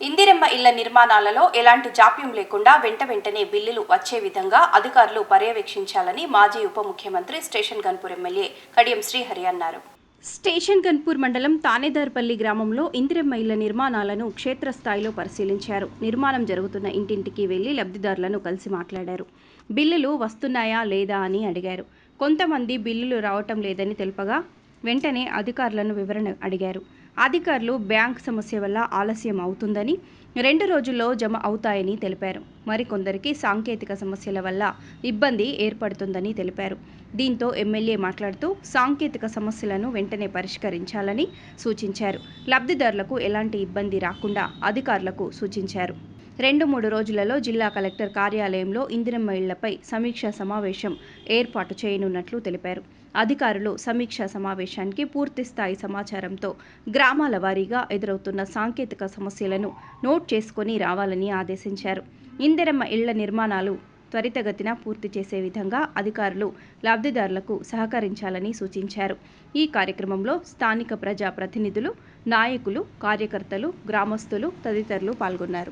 ఇళ్ళ నిర్మాణాలలో ఎలాంటి జాప్యం లేకుండా వెంట వెంటనే బిల్లులు వచ్చే విధంగా అధికారులు పర్యవేక్షించాలని మాజీ ఉప ముఖ్యమంత్రి స్టేషన్ గన్పూర్ ఎమ్మెల్యే కడియం శ్రీహరి అన్నారు. స్టేషన్ గన్పూర్ మండలం తానేదార్పల్లి గ్రామంలో ఇందిరమ్మ ఇళ్ళ నిర్మాణాలను క్షేత్రస్థాయిలో పరిశీలించారు. నిర్మాణం జరుగుతున్న ఇంటింటికి వెళ్ళి లబ్ధిదారులను కలిసి మాట్లాడారు. బిల్లులు వస్తున్నాయా లేదా అని అడిగారు. కొంతమంది బిల్లులు రావటం లేదని తెలుపగా వెంటనే అధికారులను వివరణ అడిగారు. అధికారులు బ్యాంక్ సమస్య వల్ల ఆలస్యం అవుతుందని రెండు రోజుల్లో జమ అవుతాయని తెలిపారు. మరికొందరికి సాంకేతిక సమస్యల వల్ల ఇబ్బంది ఏర్పడుతుందని తెలిపారు. దీంతో ఎమ్మెల్యే మాట్లాడుతూ సాంకేతిక సమస్యలను వెంటనే పరిష్కరించాలని సూచించారు. లబ్ధిదారులకు ఎలాంటి ఇబ్బంది రాకుండా అధికారులకు సూచించారు. రెండు మూడు రోజులలో జిల్లా కలెక్టర్ కార్యాలయంలో ఇందిరమ్మ ఇళ్ళపై సమీక్షా సమావేశం ఏర్పాటు చేయనున్నట్లు తెలిపారు. అధికారులు సమీక్షా సమావేశానికి పూర్తిస్థాయి సమాచారంతో గ్రామాల వారీగా ఎదురవుతున్న సాంకేతిక సమస్యలను నోట్ చేసుకొని రావాలని ఆదేశించారు. ఇందిరమ్మ ఇళ్ళ నిర్మాణాలు త్వరితగతిన పూర్తి చేసే విధంగా అధికారులు లబ్ధిదారులకు సహకరించాలని సూచించారు. ఈ కార్యక్రమంలో స్థానిక ప్రజా ప్రతినిధులు నాయకులు కార్యకర్తలు గ్రామస్తులు తదితరులు పాల్గొన్నారు.